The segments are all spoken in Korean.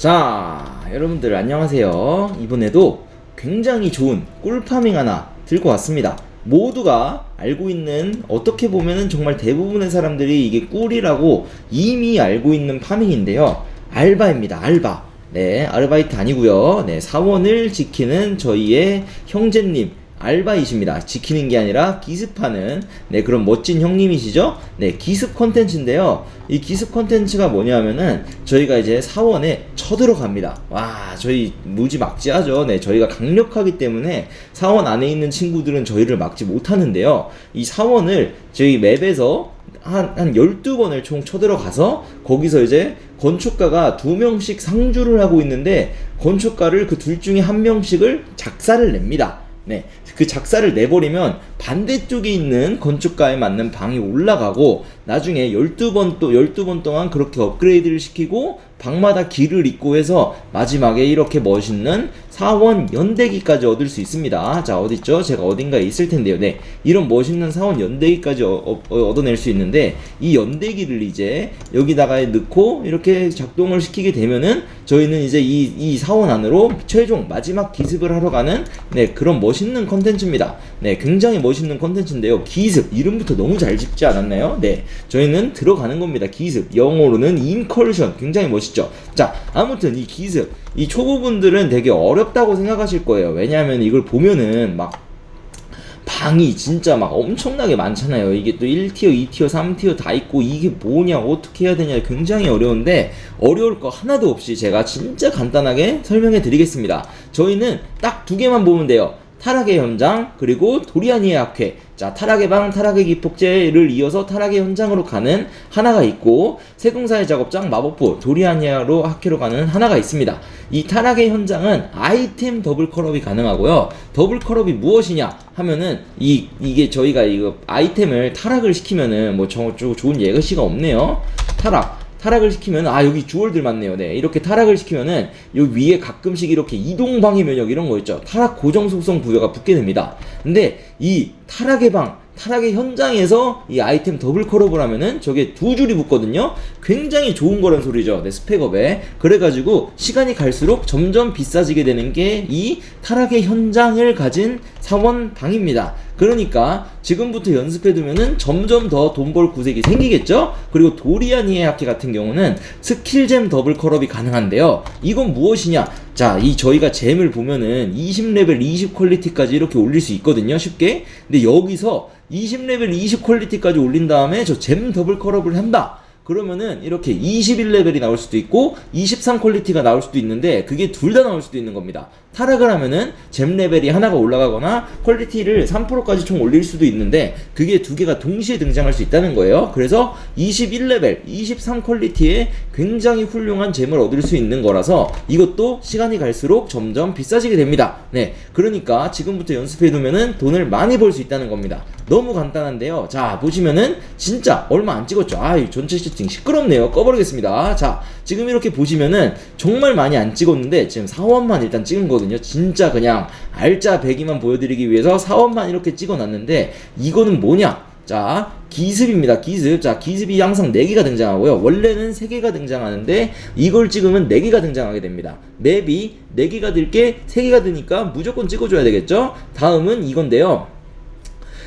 자, 여러분들 안녕하세요. 이번에도 굉장히 좋은 꿀파밍 하나 들고 왔습니다. 모두가 알고 있는 어떻게 보면은 정말 대부분의 사람들이 이게 꿀이라고 이미 알고 있는 파밍인데요. 알바입니다. 알바. 네, 아르바이트 아니고요. 네, 사원을 지키는 저희의 형제님 알바이십니다. 지키는 게 아니라 기습하는 네 그런 멋진 형님이시죠? 네 기습 컨텐츠인데요. 이 기습 컨텐츠가 뭐냐면은 저희가 이제 사원에 쳐들어갑니다. 와 저희 무지 막지하죠. 네 저희가 강력하기 때문에 사원 안에 있는 친구들은 저희를 막지 못하는데요. 이 사원을 저희 맵에서 한, 한 12번을 총 쳐들어가서 거기서 이제 건축가가 두 명씩 상주를 하고 있는데 건축가를 그 둘 중에 한 명씩을 작사를 냅니다. 네. 그 작사를 내버리면 반대쪽에 있는 건축가에 맞는 방이 올라가고 나중에 12번 또 12번 동안 그렇게 업그레이드를 시키고 방마다 길을 잇고 해서 마지막에 이렇게 멋있는 사원 연대기까지 얻을 수 있습니다. 자, 어딨죠? 제가 어딘가에 있을 텐데요. 네. 이런 멋있는 사원 연대기까지 어, 어, 어, 얻어낼 수 있는데 이 연대기를 이제 여기다가 넣고 이렇게 작동을 시키게 되면은 저희는 이제 이, 이 사원 안으로 최종 마지막 기습을 하러 가는 네, 그런 멋있는 컨텐츠입니다. 네, 굉장히 멋 있는 컨텐츠인데요. 기습 이름부터 너무 잘 짓지 않았나요? 네. 저희는 들어가는 겁니다. 기습. 영어로는 인컬션. 굉장히 멋있죠. 자, 아무튼 이 기습 이 초보분들은 되게 어렵다고 생각하실 거예요. 왜냐하면 이걸 보면은 막 방이 진짜 막 엄청나게 많잖아요. 이게 또 1티어, 2티어, 3티어 다 있고 이게 뭐냐, 어떻게 해야 되냐 굉장히 어려운데 어려울 거 하나도 없이 제가 진짜 간단하게 설명해 드리겠습니다. 저희는 딱 두 개만 보면 돼요. 타락의 현장 그리고 도리아니의 학회. 자 타락의 방 타락의 기폭제를 이어서 타락의 현장으로 가는 하나가 있고 세공사의 작업장 마법부 도리아니아로 학회로 가는 하나가 있습니다. 이 타락의 현장은 아이템 더블 컬업이 가능하고요. 더블 컬업이 무엇이냐 하면은 이 이게 저희가 이거 아이템을 타락을 시키면은 뭐 저, 저 좋은 예시가 없네요. 타락 타락을 시키면 아 여기 주얼들 많네요. 네 이렇게 타락을 시키면은 여기 위에 가끔씩 이렇게 이동 방해 면역 이런 거 있죠. 타락 고정 속성 부여가 붙게 됩니다. 근데 이 타락의 방 타락의 현장에서 이 아이템 더블 컬업을 하면은 저게 두 줄이 붙거든요. 굉장히 좋은 거란 소리죠. 네, 스펙업에. 그래가지고 시간이 갈수록 점점 비싸지게 되는 게 이 타락의 현장을 가진 사원 방입니다. 그러니까 지금부터 연습해두면은 점점 더 돈 벌 구색이 생기겠죠? 그리고 도리아니의 학회 같은 경우는 스킬잼 더블 컬업이 가능한데요. 이건 무엇이냐? 자, 이 저희가 잼을 보면은 20레벨 20 퀄리티까지 이렇게 올릴 수 있거든요. 쉽게. 근데 여기서 20레벨 20 퀄리티까지 올린 다음에 저 잼 더블 컬업을 한다. 그러면은 이렇게 21레벨이 나올 수도 있고 23 퀄리티가 나올 수도 있는데 그게 둘 다 나올 수도 있는 겁니다. 타락을 하면은 잼 레벨이 하나가 올라가거나 퀄리티를 3%까지 총 올릴 수도 있는데 그게 두 개가 동시에 등장할 수 있다는 거예요. 그래서 21레벨, 23 퀄리티에 굉장히 훌륭한 잼을 얻을 수 있는 거라서 이것도 시간이 갈수록 점점 비싸지게 됩니다. 네. 그러니까 지금부터 연습해 두면은 돈을 많이 벌 수 있다는 겁니다. 너무 간단한데요. 자, 보시면은 진짜 얼마 안 찍었죠. 아, 이 전체 세팅 시끄럽네요. 꺼버리겠습니다. 자, 지금 이렇게 보시면은 정말 많이 안 찍었는데 지금 4원만 일단 찍은 거 거든요. 진짜 그냥 알짜 배기만 보여드리기 위해서 4원만 이렇게 찍어놨는데 이거는 뭐냐? 자, 기습입니다. 기습. 자, 기습이 항상 4개가 등장하고요. 원래는 3개가 등장하는데 이걸 찍으면 4개가 등장하게 됩니다. 맵이 4개가 들게 3개가 드니까 무조건 찍어줘야 되겠죠? 다음은 이건데요.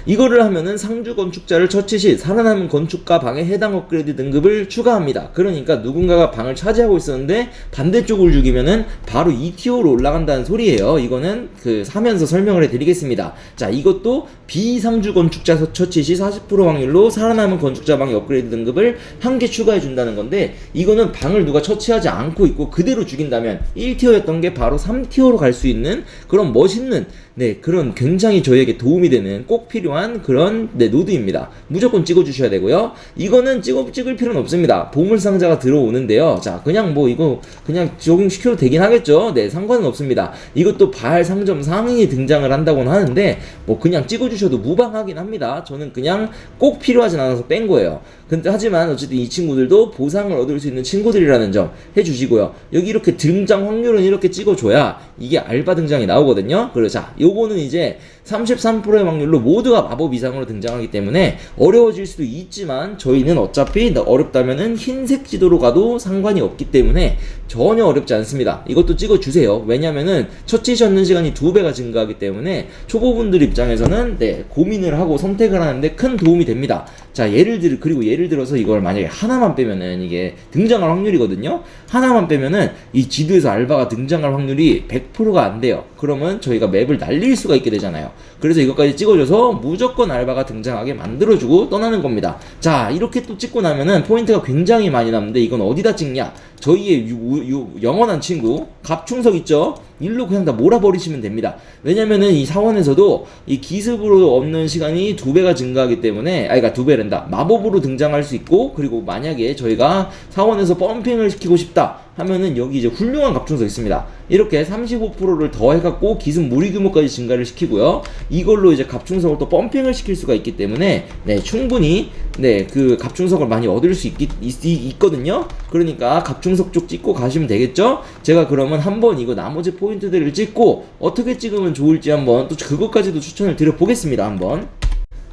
이거를 하면은 상주 건축자를 처치 시 살아남은 건축가 방에 해당 업그레이드 등급을 추가합니다. 그러니까 누군가가 방을 차지하고 있었는데 반대쪽을 죽이면은 바로 2티어로 올라간다는 소리예요. 이거는 그 사면서 설명을 해드리겠습니다. 자, 이것도 비상주 건축자 처치 시 40% 확률로 살아남은 건축자 방의 업그레이드 등급을 한 개 추가해 준다는 건데 이거는 방을 누가 처치하지 않고 있고 그대로 죽인다면 1티어였던 게 바로 3티어로 갈 수 있는 그런 멋있는 네 그런 굉장히 저희에게 도움이 되는 꼭 필요한 그런 네 노드입니다. 무조건 찍어주셔야 되고요. 이거는 찍어 찍을 필요는 없습니다. 보물 상자가 들어오는데요. 자 그냥 뭐 이거 그냥 적용시켜도 되긴 하겠죠. 네 상관은 없습니다. 이것도 발 상점 상인이 등장을 한다고는 하는데 뭐 그냥 찍어주셔도 무방하긴 합니다. 저는 그냥 꼭 필요하진 않아서 뺀 거예요. 근데 하지만 어쨌든 이 친구들도 보상을 얻을 수 있는 친구들이라는 점 해주시고요. 여기 이렇게 등장 확률은 이렇게 찍어줘야 이게 알바 등장이 나오거든요. 그래서 자, 요거는 이제 33%의 확률로 모두가 마법 이상으로 등장하기 때문에 어려워질 수도 있지만 저희는 어차피 어렵다면은 흰색 지도로 가도 상관이 없기 때문에 전혀 어렵지 않습니다. 이것도 찍어주세요. 왜냐면은 처치 젓는 시간이 두 배가 증가하기 때문에 초보분들 입장에서는 네, 고민을 하고 선택을 하는데 큰 도움이 됩니다. 자, 예를 들, 그리고 예를 들어서 이걸 만약에 하나만 빼면은 이게 등장할 확률이거든요? 하나만 빼면은 이 지도에서 알바가 등장할 확률이 100%가 안 돼요. 그러면 저희가 맵을 날릴 수가 있게 되잖아요. 그래서 이것까지 찍어줘서 무조건 알바가 등장하게 만들어주고 떠나는 겁니다. 자, 이렇게 또 찍고 나면은 포인트가 굉장히 많이 남는데 이건 어디다 찍냐? 저희의 유, 유, 영원한 친구 갑충석 있죠? 일로 그냥 다 몰아버리시면 됩니다. 왜냐면은 이 사원에서도 이 기습으로 얻는 시간이 두 배가 증가하기 때문에, 아, 그니까 두 배란다. 마법으로 등장할 수 있고, 그리고 만약에 저희가 사원에서 펌핑을 시키고 싶다 하면은 여기 이제 훌륭한 갑충석 있습니다. 이렇게 35%를 더 해 갖고 기습 무리 규모까지 증가를 시키고요. 이걸로 이제 갑충석을 또 펌핑을 시킬 수가 있기 때문에, 네, 충분히, 네, 그 갑충석을 많이 얻을 수 있기, 있, 있거든요. 그러니까 갑충 석쪽 찍고 가시면 되겠죠? 제가 그러면 한번 이거 나머지 포인트들을 찍고 어떻게 찍으면 좋을지 한번 또 그것까지도 추천을 드려보겠습니다. 한번.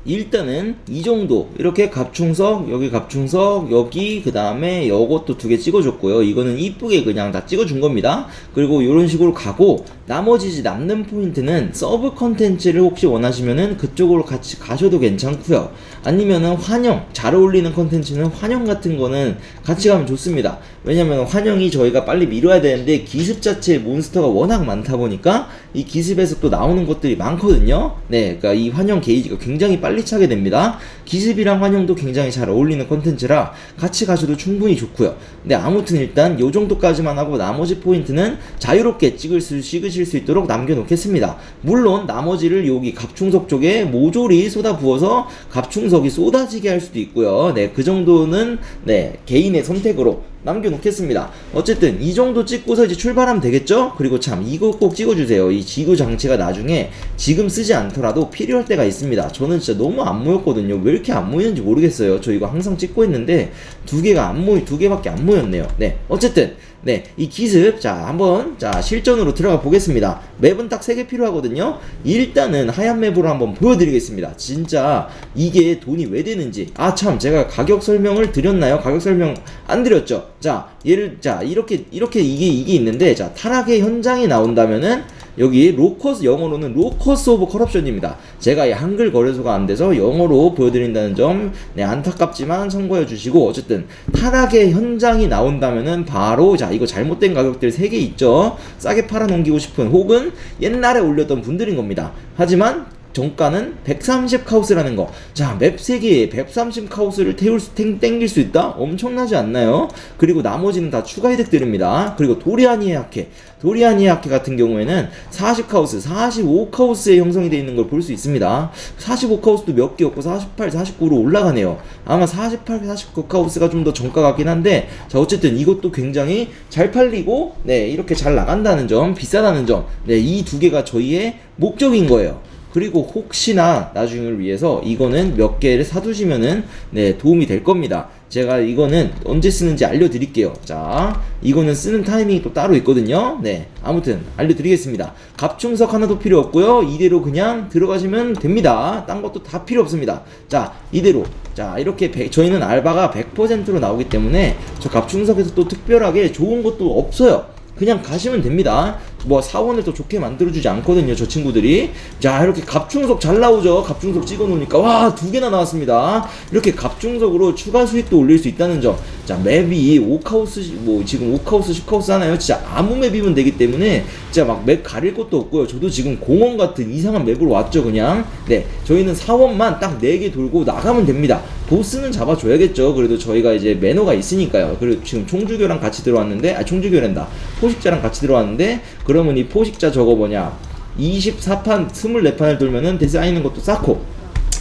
일단은 이 정도 이렇게 갑충석 여기 갑충석 여기 그 다음에 요것도 두 개 찍어줬고요 이거는 이쁘게 그냥 다 찍어준 겁니다 그리고 이런 식으로 가고 나머지 남는 포인트는 서브 컨텐츠를 혹시 원하시면은 그쪽으로 같이 가셔도 괜찮고요 아니면은 환영 잘 어울리는 컨텐츠는 환영 같은 거는 같이 가면 좋습니다 왜냐면 환영이 저희가 빨리 미뤄야 되는데 기습 자체에 몬스터가 워낙 많다 보니까 이 기습에서 또 나오는 것들이 많거든요. 네 그러니까 이 환영 게이지가 굉장히 빨리 차게 됩니다 기습이랑 환영도 굉장히 잘 어울리는 컨텐츠라 같이 가셔도 충분히 좋고요 근데 아무튼 일단 요 정도까지만 하고 나머지 포인트는 자유롭게 찍을 수 찍으실 수 있도록 남겨놓겠습니다 물론 나머지를 여기 갑충석 쪽에 모조리 쏟아 부어서 갑충석이 쏟아지게 할 수도 있고요 네 그 정도는 네 개인의 선택으로 남겨놓겠습니다. 어쨌든 이 정도 찍고서 이제 출발하면 되겠죠? 그리고 참 이거 꼭 찍어주세요. 이 지구 장치가 나중에 지금 쓰지 않더라도 필요할 때가 있습니다. 저는 진짜 너무 안 모였거든요. 왜 이렇게 안 모이는지 모르겠어요. 저 이거 항상 찍고 있는데 두 개가 안 모이 두 개밖에 안 모였네요. 네, 어쨌든 네, 이 기습, 자, 한번, 자, 실전으로 들어가 보겠습니다. 맵은 딱 세 개 필요하거든요? 일단은 하얀 맵으로 한번 보여드리겠습니다. 진짜, 이게 돈이 왜 되는지. 아, 참, 제가 가격 설명을 드렸나요? 가격 설명 안 드렸죠? 자, 얘를, 자, 이렇게, 이렇게 이게, 이게 있는데, 자, 타락의 현장이 나온다면은, 여기 로커스 영어로는 로커스 오브 커럽션입니다. 제가 이 한글 거래소가 안 돼서 영어로 보여드린다는 점 네, 안타깝지만 참고해 주시고 어쨌든 타락의 현장이 나온다면은 바로 자 이거 잘못된 가격들 3개 있죠. 싸게 팔아 넘기고 싶은 혹은 옛날에 올렸던 분들인 겁니다. 하지만 정가는 130 카우스라는 거. 자, 맵 3개에 130 카우스를 태울 수, 땡, 땡길 수 있다? 엄청나지 않나요? 그리고 나머지는 다 추가 혜택들입니다. 그리고 도리아니의 학회. 도리아니의 학회 같은 경우에는 40 카우스, 45 카우스에 형성이 되어 있는 걸 볼 수 있습니다. 45 카우스도 몇개 없고 48, 49로 올라가네요. 아마 48, 49 카우스가 좀 더 정가 같긴 한데, 자, 어쨌든 이것도 굉장히 잘 팔리고, 네, 이렇게 잘 나간다는 점, 비싸다는 점, 네, 이 두 개가 저희의 목적인 거예요. 그리고 혹시나 나중을 위해서 이거는 몇 개를 사두시면은 네 도움이 될 겁니다. 제가 이거는 언제 쓰는지 알려드릴게요. 자, 이거는 쓰는 타이밍이 또 따로 있거든요. 네, 아무튼 알려드리겠습니다. 갑충석 하나도 필요 없고요. 이대로 그냥 들어가시면 됩니다. 딴 것도 다 필요 없습니다. 자, 이대로. 자, 이렇게 백- 저희는 알바가 100%로 나오기 때문에 저 갑충석에서 또 특별하게 좋은 것도 없어요. 그냥 가시면 됩니다. 뭐 사원을 더 좋게 만들어주지 않거든요, 저 친구들이. 자, 이렇게 갑충석 잘 나오죠. 갑충석 찍어 놓으니까 와 두 개나 나왔습니다. 이렇게 갑충석으로 추가 수익도 올릴 수 있다는 점. 자, 맵이 5카우스 뭐 지금 5카우스 10카우스 하나요? 진짜 아무 맵이면 되기 때문에 진짜 막 맵 가릴 것도 없고요. 저도 지금 공원 같은 이상한 맵으로 왔죠, 그냥. 네, 저희는 사원만 딱 4개 돌고 나가면 됩니다. 보스는 잡아줘야겠죠. 그래도 저희가 이제 매너가 있으니까요. 그리고 지금 총주교랑 같이 들어왔는데, 아, 총주교란다. 포식자랑 같이 들어왔는데, 그러면 이 포식자 저거 뭐냐. 24판, 24판을 돌면은 데스아이는 것도 쌓고,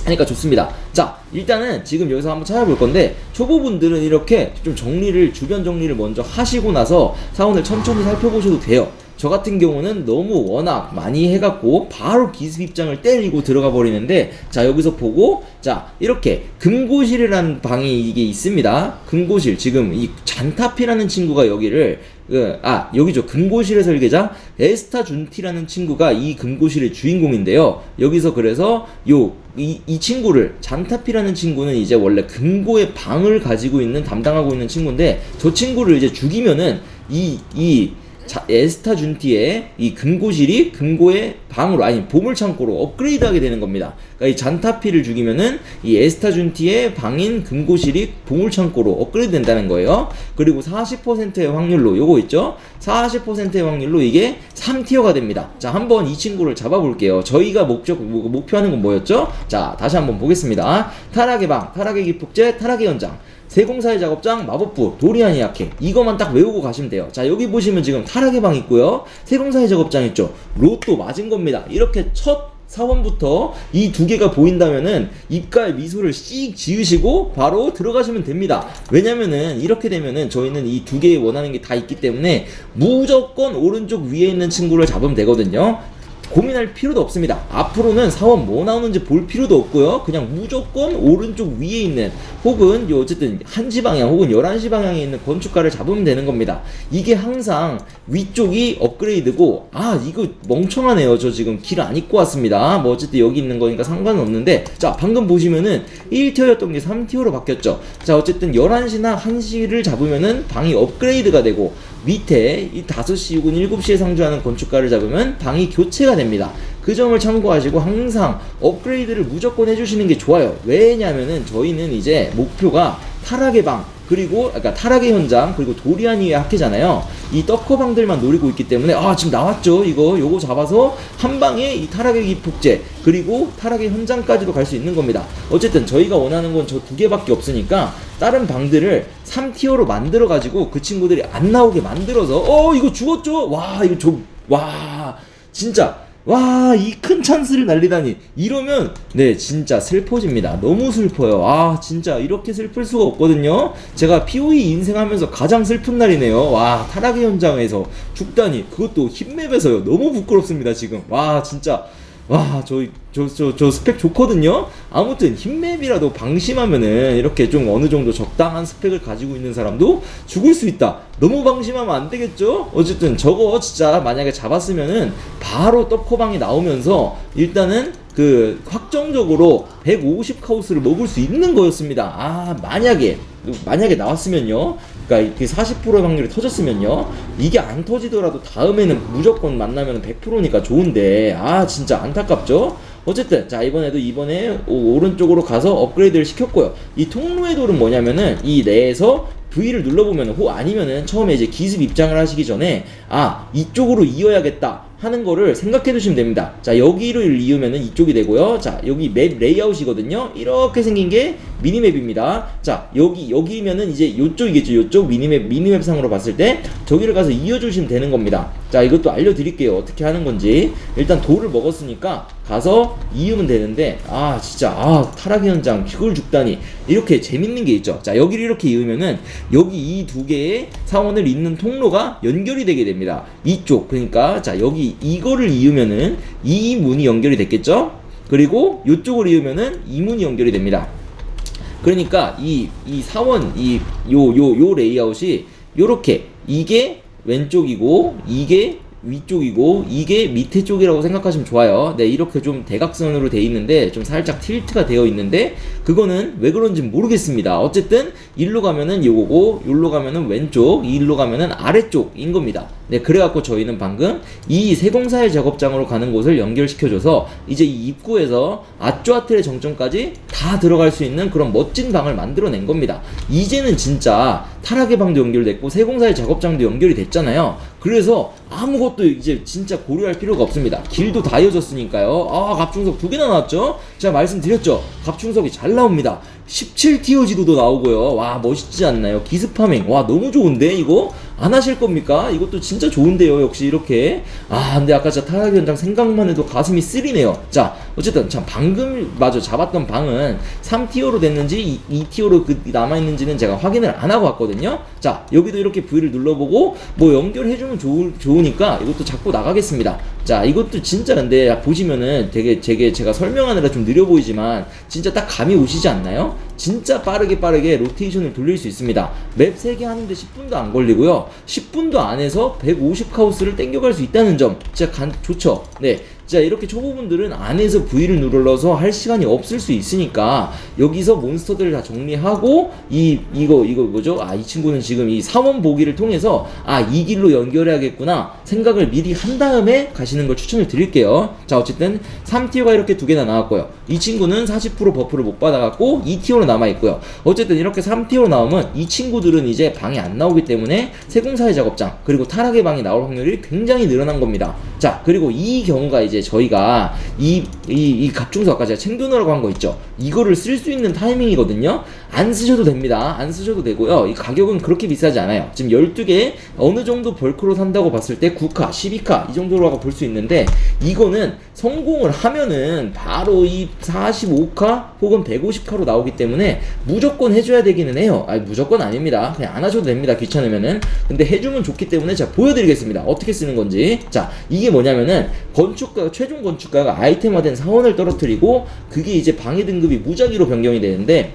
하니까 좋습니다. 자, 일단은 지금 여기서 한번 찾아볼 건데, 초보분들은 이렇게 좀 정리를, 주변 정리를 먼저 하시고 나서 사원을 천천히 살펴보셔도 돼요. 저 같은 경우는 너무 워낙 많이 해갖고 바로 기습 입장을 때리고 들어가 버리는데 자 여기서 보고 자 이렇게 금고실이라는 방이 이게 있습니다 금고실 지금 이 잔타피라는 친구가 여기를 그, 아 여기죠. 금고실의 설계자 에스타 준티라는 친구가 이 금고실의 주인공인데요. 여기서 그래서 요 이, 이 친구를 잔타피라는 친구는 이제 원래 금고의 방을 가지고 있는 담당하고 있는 친구인데 저 친구를 이제 죽이면은 이 이 자, 에스타 준티의 이 금고실이 금고의 방으로 아니 보물 창고로 업그레이드하게 되는 겁니다. 그러니까 이 잔타피를 죽이면은 이 에스타 준티의 방인 금고실이 보물 창고로 업그레이드 된다는 거예요. 그리고 40%의 확률로 요거 있죠? 40%의 확률로 이게 3티어가 됩니다. 자, 한번 이 친구를 잡아 볼게요. 저희가 목적 뭐- 목표하는 건 뭐였죠? 자, 다시 한번 보겠습니다. 타락의 방, 타락의 기폭제, 타락의 현장. 세공사의 작업장, 마법부, 도리안이 약해. 이것만 딱 외우고 가시면 돼요. 자, 여기 보시면 지금 타락의 방 있고요. 세공사의 작업장 있죠. 로또 맞은 겁니다. 이렇게 첫 사원부터 이 두 개가 보인다면은 입가에 미소를 씩 지으시고 바로 들어가시면 됩니다. 왜냐면은 이렇게 되면은 저희는 이 두 개에 원하는 게 다 있기 때문에 무조건 오른쪽 위에 있는 친구를 잡으면 되거든요. 고민할 필요도 없습니다. 앞으로는 사원 뭐 나오는지 볼 필요도 없고요. 그냥 무조건 오른쪽 위에 있는 혹은 요 어쨌든 1시 방향 혹은 11시 방향에 있는 건축가를 잡으면 되는 겁니다. 이게 항상 위쪽이 업그레이드고 아 이거 멍청하네요. 저 지금 길 안 입고 왔습니다. 뭐 어쨌든 여기 있는 거니까 상관은 없는데 자 방금 보시면은 1티어였던 게 3티어로 바뀌었죠. 자 어쨌든 11시나 1시를 잡으면은 방이 업그레이드가 되고 밑에 이 5시 혹은 7시에 상주하는 건축가를 잡으면 방이 교체가 됩니다. 그 점을 참고하시고 항상 업그레이드를 무조건 해주시는 게 좋아요. 왜냐면은 저희는 이제 목표가 타락의 방, 그리고 그러니까 타락의 현장, 그리고 도리안이의 학회잖아요. 이 떡커방들만 노리고 있기 때문에 아 지금 나왔죠 이거 요거 잡아서 한 방에 이 타락의 기폭제 그리고 타락의 현장까지도 갈 수 있는 겁니다. 어쨌든 저희가 원하는 건 저 두 개밖에 없으니까 다른 방들을 3티어로 만들어 가지고 그 친구들이 안 나오게 만들어서 어 이거 죽었죠? 와 이거 좀와 진짜 와 이 큰 찬스를 날리다니. 이러면 네 진짜 슬퍼집니다. 너무 슬퍼요. 아 진짜 이렇게 슬플 수가 없거든요. 제가 POE 인생 하면서 가장 슬픈 날이네요. 와 타락의 현장에서 죽다니. 그것도 힙맵에서요. 너무 부끄럽습니다 지금. 와 진짜 와, 저, 저, 저, 저 스펙 좋거든요? 아무튼, 힙맵이라도 방심하면은, 이렇게 좀 어느 정도 적당한 스펙을 가지고 있는 사람도 죽을 수 있다. 너무 방심하면 안 되겠죠? 어쨌든, 저거 진짜 만약에 잡았으면은, 바로 떡코방이 나오면서, 일단은, 그, 확정적으로 150 카우스를 먹을 수 있는 거였습니다. 아, 만약에, 만약에 나왔으면요. 그러니까 그 40%의 확률이 터졌으면요. 이게 안 터지더라도 다음에는 무조건 만나면 100%니까 좋은데 아 진짜 안타깝죠. 어쨌든 자 이번에도 이번에 오- 오른쪽으로 가서 업그레이드를 시켰고요. 이 통로의 돌은 뭐냐면은 이 내에서 V를 눌러보면 혹 아니면은 처음에 이제 기습 입장을 하시기 전에 아 이쪽으로 이어야겠다 하는 거를 생각해 두시면 됩니다. 자 여기를 이으면은 이쪽이 되고요. 자 여기 맵 레이아웃이거든요. 이렇게 생긴 게 미니맵입니다. 자 여기 여기면은 이제 요쪽이겠죠. 요쪽 미니맵 미니맵 상으로 봤을 때 저기를 가서 이어 주시면 되는 겁니다. 자 이것도 알려 드릴게요. 어떻게 하는 건지 일단 돌을 먹었으니까 가서 이으면 되는데 아 진짜 아 타락 현장 그걸 죽다니 이렇게 재밌는 게 있죠. 자 여기를 이렇게 이으면은 여기 이 두 개의 사원을 잇는 통로가 연결이 되게 됩니다. 이쪽 그러니까 자 여기 이거를 이으면은 이 문이 연결이 됐겠죠. 그리고 이쪽을 이으면은 이 문이 연결이 됩니다. 그러니까 이, 이 사원, 이, 요, 요, 요 레이아웃이 요렇게 이게 왼쪽이고 이게 위쪽이고 이게 밑에 쪽이라고 생각하시면 좋아요. 네, 이렇게 좀 대각선으로 돼 있는데 좀 살짝 틸트가 되어 있는데 그거는 왜 그런지 모르겠습니다. 어쨌든 일로 가면은 요거고 요로 가면은 왼쪽, 일로 가면은 아래쪽인 겁니다. 네, 그래갖고 저희는 방금 이 세공사의 작업장으로 가는 곳을 연결시켜줘서 이제 이 입구에서 아쪼아틀의 정점까지 다 들어갈 수 있는 그런 멋진 방을 만들어낸 겁니다. 이제는 진짜 타락의 방도 연결됐고 세공사의 작업장도 연결이 됐잖아요. 그래서 아무것도 이제 진짜 고려할 필요가 없습니다. 길도 다 이어졌으니까요. 아, 갑충석 두 개나 나왔죠? 제가 말씀드렸죠? 갑충석이 잘 나옵니다. 17티어 지도도 나오고요. 와, 멋있지 않나요? 기습 파밍. 와, 너무 좋은데, 이거? 안 하실 겁니까? 이것도 진짜 좋은데요. 역시 이렇게. 아, 근데 아까 진짜 타락 현장 생각만 해도 가슴이 쓰리네요. 자, 어쨌든 참 방금 마저 잡았던 방은 3티어로 됐는지 2티어로 그 남아있는지는 제가 확인을 안 하고 왔거든요. 자, 여기도 이렇게 V를 눌러보고 뭐 연결해주면 좋을, 좋으니까 이것도 잡고 나가겠습니다. 자, 이것도 진짜 근데 보시면은 되게 제게 제가 설명하느라 좀 느려 보이지만 진짜 딱 감이 오시지 않나요? 진짜 빠르게 빠르게 로테이션을 돌릴 수 있습니다. 맵 3개 하는데 10분도 안 걸리고요. 10분도 안에서 150 카우스를 땡겨갈 수 있다는 점 진짜 간, 좋죠. 네. 자 이렇게 초보분들은 안에서 V를 눌러서 할 시간이 없을 수 있으니까 여기서 몬스터들을 다 정리하고 이 이거 이거 뭐죠? 아 이 친구는 지금 이 사원 보기를 통해서 아 이 길로 연결해야겠구나 생각을 미리 한 다음에 가시는 걸 추천을 드릴게요. 자 어쨌든 3티어가 이렇게 두 개나 나왔고요. 이 친구는 40% 버프를 못 받아갖고 2티어로 남아 있고요. 어쨌든 이렇게 3티어로 나오면 이 친구들은 이제 방이 안 나오기 때문에 세공사의 작업장 그리고 타락의 방이 나올 확률이 굉장히 늘어난 겁니다. 자 그리고 이 경우가 이제 저희가 이 이 이 갑중서 아까 제가 챙겨놓으라고 한 거 있죠. 이거를 쓸 수 있는 타이밍이거든요. 안 쓰셔도 됩니다. 안 쓰셔도 되고요. 이 가격은 그렇게 비싸지 않아요. 지금 12개 어느 정도 벌크로 산다고 봤을 때 9카, 12카 이 정도라고 볼 수 있는데 이거는 성공을 하면은 바로 이 45카 혹은 150카로 나오기 때문에 무조건 해줘야 되기는 해요. 아니 무조건 아닙니다. 그냥 안 하셔도 됩니다. 귀찮으면은. 근데 해주면 좋기 때문에 제가 보여드리겠습니다. 어떻게 쓰는 건지. 자 이게 뭐냐면은 건축가 최종 건축가가 아이템화된 사원을 떨어뜨리고 그게 이제 방해 등급이 무작위로 변경이 되는데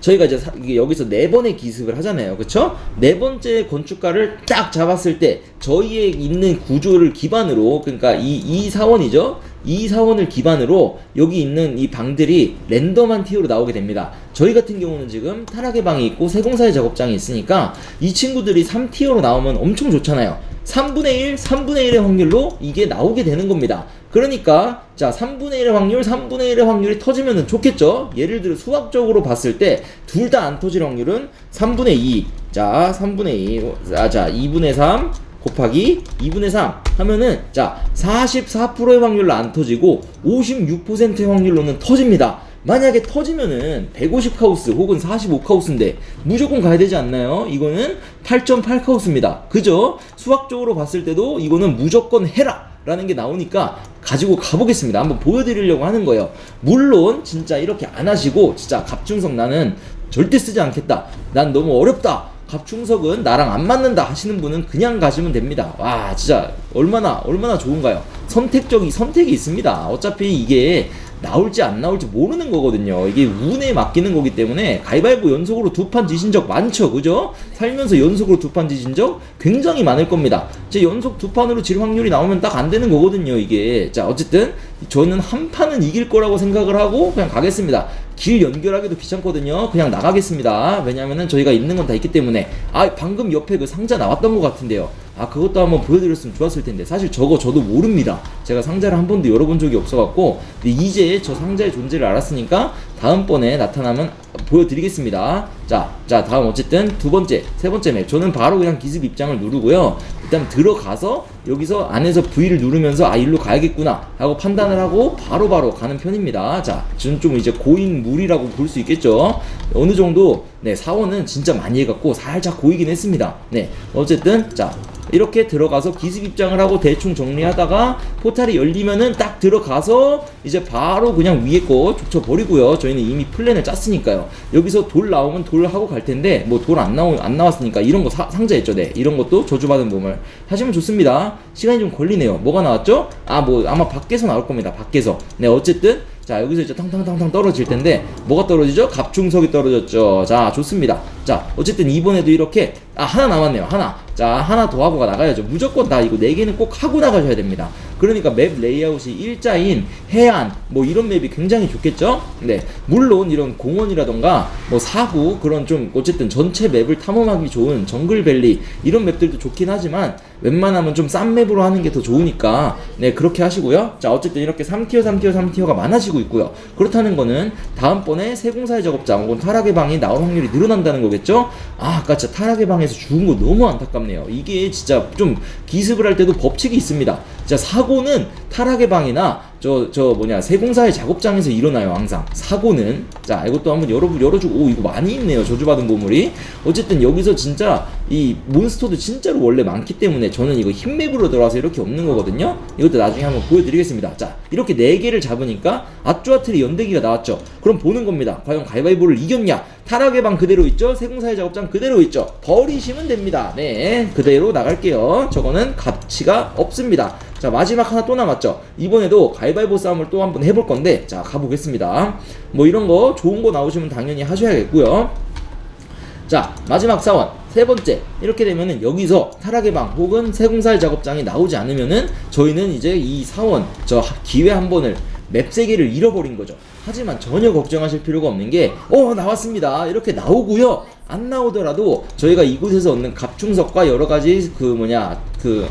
저희가 이제 사- 여기서 네 번의 기습을 하잖아요. 그쵸? 네 번째 건축가를 딱 잡았을 때 저희의 있는 구조를 기반으로 그러니까 이, 이 사원이죠. 이 사원을 기반으로 여기 있는 이 방들이 랜덤한 티어로 나오게 됩니다. 저희 같은 경우는 지금 타락의 방이 있고 세공사의 작업장이 있으니까 이 친구들이 3티어로 나오면 엄청 좋잖아요. 3분의 1, 3분의 1의 확률로 이게 나오게 되는 겁니다. 그러니까 자 3분의 1의 확률, 3분의 1의 확률이 터지면 좋겠죠. 예를 들어 수학적으로 봤을 때 둘 다 안 터질 확률은 3분의 2. 자 3분의 2. 아, 자 2분의 3 곱하기 2분의 3 하면은 자 44%의 확률로 안 터지고 56%의 확률로는 터집니다. 만약에 터지면은 150 카우스 혹은 45 카우스인데 무조건 가야 되지 않나요? 이거는 8.8 카우스입니다. 그죠? 수학적으로 봤을 때도 이거는 무조건 해라! 라는 게 나오니까 가지고 가보겠습니다. 한번 보여드리려고 하는 거예요. 물론 진짜 이렇게 안 하시고 진짜 갑중석 나는 절대 쓰지 않겠다. 난 너무 어렵다. 갑충석은 나랑 안 맞는다 하시는 분은 그냥 가시면 됩니다. 와 진짜 얼마나 얼마나 좋은가요? 선택적이 선택이 있습니다. 어차피 이게 나올지 안 나올지 모르는 거거든요. 이게 운에 맡기는 거기 때문에 가위바위보 연속으로 두 판 지신 적 많죠, 그죠? 살면서 연속으로 두 판 지신 적 굉장히 많을 겁니다. 제 연속 두 판으로 질 확률이 나오면 딱 안 되는 거거든요, 이게. 자, 어쨌든 저는 한 판은 이길 거라고 생각을 하고 그냥 가겠습니다. 길 연결하기도 귀찮거든요. 그냥 나가겠습니다. 왜냐면은 저희가 있는 건 다 있기 때문에. 아, 방금 옆에 그 상자 나왔던 것 같은데요. 아, 그것도 한번 보여드렸으면 좋았을 텐데. 사실 저거 저도 모릅니다. 제가 상자를 한 번도 열어본 적이 없어갖고. 이제 저 상자의 존재를 알았으니까 다음번에 나타나면 보여드리겠습니다. 자, 자, 다음 어쨌든 두 번째, 세 번째 맵. 저는 바로 그냥 기습 입장을 누르고요. 일단 들어가서 여기서 안에서 V를 누르면서 아, 일로 가야겠구나 하고 판단을 하고 바로바로 가는 편입니다. 자, 저는 좀 이제 고인 물이라고 볼 수 있겠죠. 어느 정도, 네, 사원은 진짜 많이 해갖고 살짝 고이긴 했습니다. 네, 어쨌든, 자, 이렇게 들어가서 기습 입장을 하고 대충 정리하다가 포탈이 열리면은 딱 들어가서 이제 바로 그냥 위에 거 족쳐 버리고요. 저희는 이미 플랜을 짰으니까요. 여기서 돌 나오면 돌 하고 갈 텐데 뭐 돌 안 나오 안 나왔으니까 이런 거 사- 상자했죠. 네. 이런 것도 저주받은 몸을 하시면 좋습니다. 시간이 좀 걸리네요. 뭐가 나왔죠? 아 뭐 아마 밖에서 나올 겁니다. 밖에서. 네, 어쨌든 자 여기서 이제 탕탕탕탕 떨어질 텐데 뭐가 떨어지죠? 갑중석이 떨어졌죠. 자 좋습니다. 자 어쨌든 이번에도 이렇게 아 하나 남았네요. 하나. 자 하나 더 하고 나가야죠. 무조건 다 이거 네 개는 꼭 하고 나가셔야 됩니다. 그러니까 맵 레이아웃이 일자인 해안 뭐 이런 맵이 굉장히 좋겠죠. 네 물론 이런 공원이라던가 뭐 사구 그런 좀 어쨌든 전체 맵을 탐험하기 좋은 정글밸리 이런 맵들도 좋긴 하지만 웬만하면 좀 싼 맵으로 하는 게 더 좋으니까 네 그렇게 하시고요. 자 어쨌든 이렇게 3티어 3티어 3티어가 많아지고 있고요. 그렇다는 거는 다음번에 세공사의 작업장 혹은 타락의 방이 나올 확률이 늘어난다는 거겠죠? 아 아까 진짜 타락의 방에서 죽은 거 너무 안타깝네요. 이게 진짜 좀 기습을 할 때도 법칙이 있습니다. 진짜 사고 는 타락의 방이나 저, 저 뭐냐, 세공사의 작업장에서 일어나요, 항상. 사고는. 자, 이것도 한번 열어, 열어주고, 오, 이거 많이 있네요, 저주받은 보물이. 어쨌든 여기서 진짜 이 몬스터도 진짜로 원래 많기 때문에 저는 이거 흰맵으로 들어와서 이렇게 없는 거거든요. 이것도 나중에 한번 보여드리겠습니다. 자, 이렇게 네개를 잡으니까 아쭈아트리 연대기가 나왔죠. 그럼 보는 겁니다. 과연 가위바위보를 이겼냐? 타락의 방 그대로 있죠? 세공사의 작업장 그대로 있죠? 버리시면 됩니다. 네, 그대로 나갈게요. 저거는 가치가 없습니다. 자, 마지막 하나 또 남았죠? 이번에도 가위 바위보 싸움을 또 한번 해볼 건데, 자, 가보겠습니다. 뭐 이런 거 좋은 거 나오시면 당연히 하셔야겠고요. 자 마지막 사원 세 번째 이렇게 되면은 여기서 타락의 방 혹은 세공사의 작업장이 나오지 않으면은 저희는 이제 이 사원 저 기회 한 번을 맵세 개를 잃어버린 거죠. 하지만 전혀 걱정하실 필요가 없는 게 어 나왔습니다 이렇게 나오고요 안 나오더라도 저희가 이곳에서 얻는 갑충석과 여러 가지 그 뭐냐 그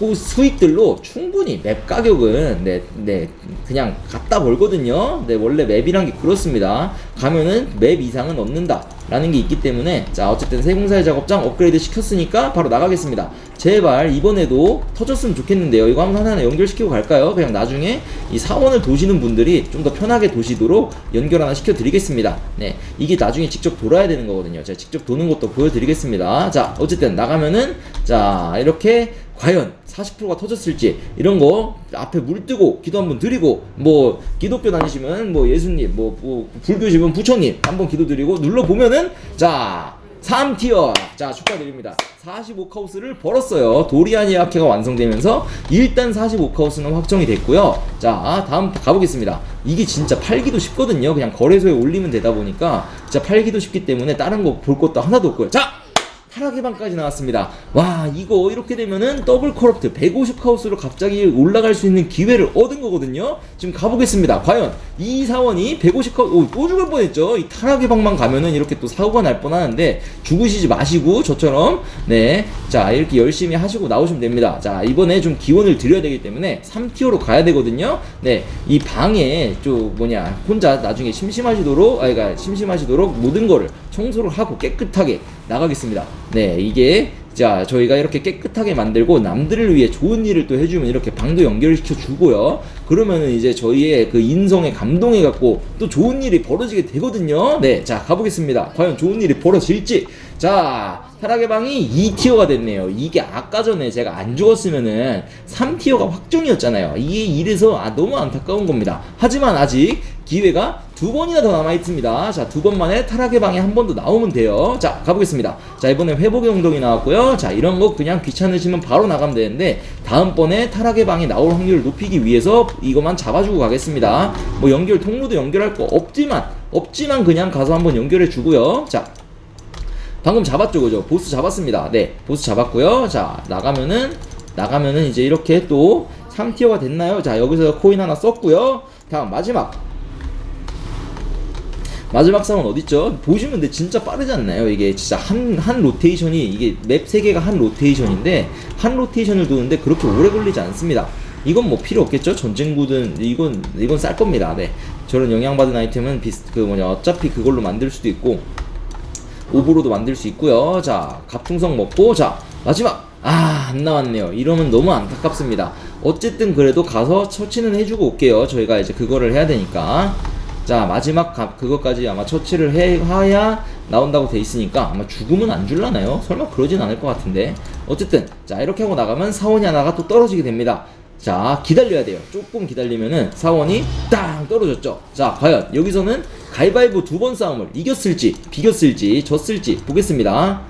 수, 수익들로 충분히 맵 가격은 네, 네 그냥 갖다 벌거든요. 네 원래 맵이란 게 그렇습니다. 가면은 맵 이상은 얻는다. 라는 게 있기 때문에 자 어쨌든 세공사의 작업장 업그레이드 시켰으니까 바로 나가겠습니다 제발 이번에도 터졌으면 좋겠는데요 이거 한번 하나 연결시키고 갈까요 그냥 나중에 이 사원을 도시는 분들이 좀 더 편하게 도시도록 연결 하나 시켜드리겠습니다 네 이게 나중에 직접 돌아야 되는 거거든요 제가 직접 도는 것도 보여드리겠습니다 자 어쨌든 나가면은 자 이렇게 과연 40%가 터졌을지 이런 거 앞에 물 뜨고 기도 한번 드리고 뭐 기독교 다니시면 뭐 예수님 뭐, 뭐 불교시면 부처님 한번 기도 드리고 눌러 보면은 자 3티어. 자 축하드립니다. 45카우스를 벌었어요. 도리안 예약회가 완성되면서 일단 45카우스는 확정이 됐고요. 자 다음 가보겠습니다. 이게 진짜 팔기도 쉽거든요. 그냥 거래소에 올리면 되다 보니까 진짜 팔기도 쉽기 때문에 다른 거 볼 것도 하나도 없고요. 자 타락의 방까지 나왔습니다. 와 이거 이렇게 되면은 더블 커럽트 150 카우스로 갑자기 올라갈 수 있는 기회를 얻은 거거든요. 지금 가보겠습니다. 과연 이 사원이 150카우스 오또 죽을 뻔했죠. 이 타락의 방만 가면은 이렇게 또 사고가 날 뻔하는데 죽으시지 마시고 저처럼 네 자 이렇게 열심히 하시고 나오시면 됩니다. 자 이번에 좀 기원을 드려야 되기 때문에 3티어로 가야 되거든요. 네 이 방에 좀 뭐냐 혼자 나중에 심심하시도록 아이가 심심하시도록 모든 거를 청소를 하고 깨끗하게 나가겠습니다. 네, 이게 자 저희가 이렇게 깨끗하게 만들고 남들을 위해 좋은 일을 또 해주면 이렇게 방도 연결시켜 주고요. 그러면은 이제 저희의 그 인성에 감동해 갖고 또 좋은 일이 벌어지게 되거든요. 네, 자 가보겠습니다. 과연 좋은 일이 벌어질지. 자 타락의 방이 2티어가 됐네요. 이게 아까 전에 제가 안 죽었으면은 3티어가 확정이었잖아요. 이게 이래서 아, 너무 안타까운 겁니다. 하지만 아직 기회가 두 번이나 더 남아 있습니다. 자, 두 번 만에 타락의 방에 한 번 더 나오면 돼요. 자, 가보겠습니다. 자, 이번에 회복의 운동이 나왔고요. 자, 이런 거 그냥 귀찮으시면 바로 나가면 되는데 다음번에 타락의 방에 나올 확률을 높이기 위해서 이것만 잡아주고 가겠습니다. 뭐 연결 통로도 연결할 거 없지만 없지만 그냥 가서 한번 연결해 주고요. 자, 방금 잡았죠, 그죠? 보스 잡았습니다. 네, 보스 잡았고요. 자, 나가면은 나가면은 이제 이렇게 또 3티어가 됐나요? 자, 여기서 코인 하나 썼고요. 다음 마지막 마지막 싸움은 어딨죠? 보시면 근데 진짜 빠르지 않나요? 이게 진짜 한, 한 로테이션이, 이게 맵 3개가 한 로테이션인데, 한 로테이션을 도는데 그렇게 오래 걸리지 않습니다. 이건 뭐 필요 없겠죠? 전쟁구든, 이건, 이건 쌀 겁니다. 네. 저런 영향받은 아이템은 비슷, 그 뭐냐, 어차피 그걸로 만들 수도 있고, 오브로도 만들 수 있고요. 자, 갑충성 먹고, 자, 마지막! 아, 안 나왔네요. 이러면 너무 안타깝습니다. 어쨌든 그래도 가서 처치는 해주고 올게요. 저희가 이제 그거를 해야 되니까. 자 마지막 가, 그것까지 아마 처치를 해야 나온다고 돼 있으니까 아마 죽으면 안 줄라나요? 설마 그러진 않을 것 같은데. 어쨌든 자 이렇게 하고 나가면 사원이 하나가 또 떨어지게 됩니다. 자 기다려야 돼요. 조금 기다리면은 사원이 땅 떨어졌죠. 자 과연 여기서는 가위바위보 두 번 싸움을 이겼을지 비겼을지 졌을지 보겠습니다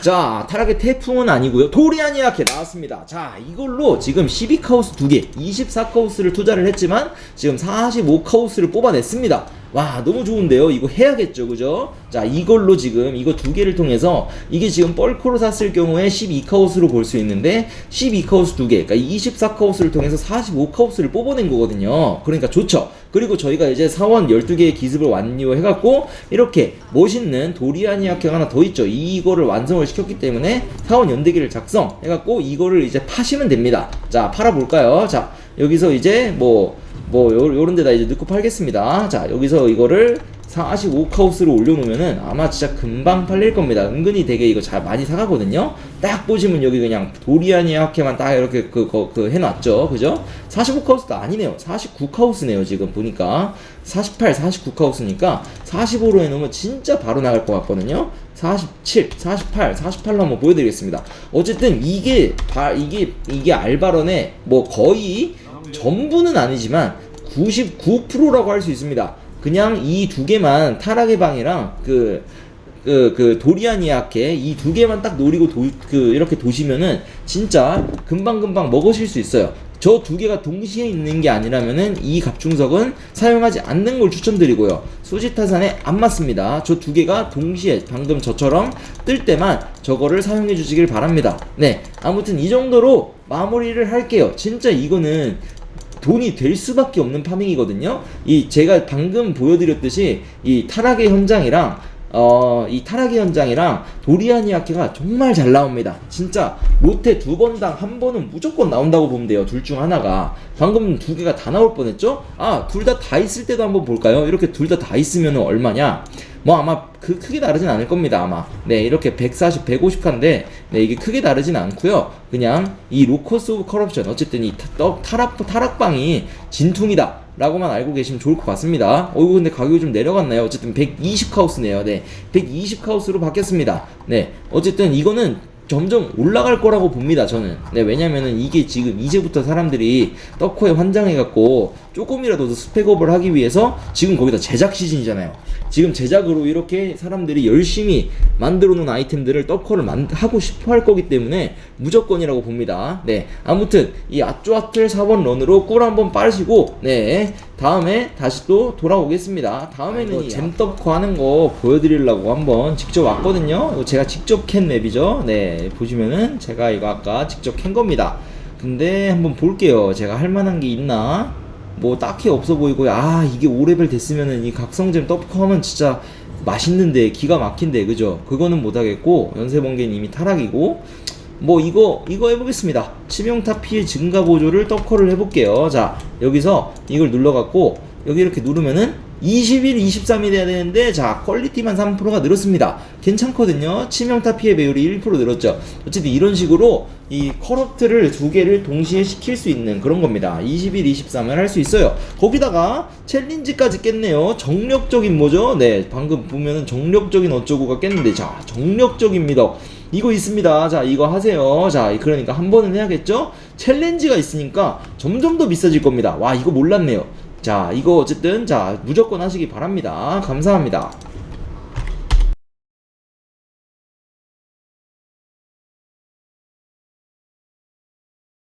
자, 타락의 태풍은 아니고요. 도리아니아케 나왔습니다. 자, 이걸로 지금 12카우스 2개, 24카우스를 투자를 했지만 지금 45카우스를 뽑아냈습니다. 와, 너무 좋은데요. 이거 해야겠죠. 그죠? 자, 이걸로 지금 이거 두 개를 통해서 이게 지금 뻘코로 샀을 경우에 12카우스로 볼 수 있는데 12카우스 두 개, 그러니까 24카우스를 통해서 45카우스를 뽑아낸 거거든요. 그러니까 좋죠. 그리고 저희가 이제 사원 12개의 기습을 완료해갖고 이렇게 멋있는 도리아니아케가 하나 더 있죠. 이거를 완성을 시켰기 때문에 사원 연대기를 작성해갖고 이거를 이제 파시면 됩니다. 자, 팔아볼까요? 자, 여기서 이제 뭐, 뭐, 요, 요런 데다 이제 넣고 팔겠습니다. 자, 여기서 이거를 45카우스로 올려놓으면은 아마 진짜 금방 팔릴 겁니다. 은근히 되게 이거 잘 많이 사가거든요. 딱 보시면 여기 그냥 도리아니아케만 딱 이렇게 그, 그, 그 해놨죠. 그죠? 45카우스도 아니네요. 49카우스네요. 지금 보니까. 48, 49카우스니까 45로 해놓으면 진짜 바로 나갈 것 같거든요. 47, 48, 48로 한번 보여드리겠습니다. 어쨌든 이게 바, 이게 이게 알바런의 뭐 거의 전부는 아니지만 99%라고 할 수 있습니다. 그냥 이 두 개만 타락의 방이랑 그, 그, 그, 도리아니아케 이 두 개만 딱 노리고 도, 그, 이렇게 도시면은 진짜 금방금방 먹으실 수 있어요. 저 두 개가 동시에 있는 게 아니라면은 이 갑중석은 사용하지 않는 걸 추천드리고요. 수지타산에 안 맞습니다. 저 두 개가 동시에 방금 저처럼 뜰 때만 저거를 사용해 주시길 바랍니다. 네. 아무튼 이 정도로 마무리를 할게요. 진짜 이거는 돈이 될 수밖에 없는 파밍이거든요. 이 제가 방금 보여드렸듯이 이 타락의 현장이랑 어, 이 타락의 현장이랑 도리아니아케가 정말 잘 나옵니다. 진짜 롯데 두 번당 한 번은 무조건 나온다고 보면 돼요. 둘 중 하나가. 방금 두 개가 다 나올 뻔했죠? 아, 둘 다다 있을 때도 한번 볼까요? 이렇게 둘 다다 있으면 얼마냐? 뭐 아마 그 크게 다르진 않을 겁니다 아마. 네 이렇게 140, 150칸데 네 이게 크게 다르진 않고요. 그냥 이 로커스 오브 커럽션 어쨌든 이 타, 떡- 타락, 타락방이 진퉁이다 라고만 알고 계시면 좋을 것 같습니다. 어이구 근데 가격이 좀 내려갔나요. 어쨌든 120 카우스네요. 네 120 카우스로 바뀌었습니다. 네 어쨌든 이거는 점점 올라갈 거라고 봅니다 저는. 네 왜냐면은 이게 지금 이제부터 사람들이 떡코에 환장해갖고 조금이라도 더 스펙업을 하기 위해서 지금 거기다 제작 시즌이잖아요. 지금 제작으로 이렇게 사람들이 열심히 만들어 놓은 아이템들을 떡코를 만, 하고 싶어 할 거기 때문에 무조건이라고 봅니다. 네 아무튼 이 아쪼아틀 4번 런으로 꿀 한번 빠시고 네 다음에 다시 또 돌아오겠습니다. 다음에는 이 잼떡코 하는 거 보여드리려고 한번 직접 왔거든요. 제가 직접 캔 맵이죠. 네 보시면은 제가 이거 아까 직접 캔 겁니다. 근데 한번 볼게요. 제가 할 만한 게 있나? 뭐 딱히 없어 보이고요. 아 이게 5레벨 됐으면은 이 각성잼 떡코 하면 진짜 맛있는데 기가 막힌데 그죠? 그거는 못하겠고 연쇄번개는 이미 타락이고 뭐 이거 이거 해보겠습니다. 치명타 피해 증가 보조를 떡커를 해볼게요. 자 여기서 이걸 눌러갖고 여기 이렇게 누르면은 20일 23일 돼야 되는데 자 퀄리티만 3%가 늘었습니다 괜찮거든요 치명타 피해 배율이 1% 늘었죠 어쨌든 이런 식으로 이 커럽트를 두 개를 동시에 시킬 수 있는 그런 겁니다 20일 23을 할수 있어요 거기다가 챌린지까지 깼네요 정력적인 뭐죠 네 방금 보면은 정력적인 어쩌고가 깼는데 자 정력적입니다 이거 있습니다. 자, 이거 하세요. 자, 그러니까 한 번은 해야겠죠? 챌린지가 있으니까 점점 더 비싸질 겁니다. 와, 이거 몰랐네요. 자, 이거 어쨌든, 자, 무조건 하시기 바랍니다. 감사합니다.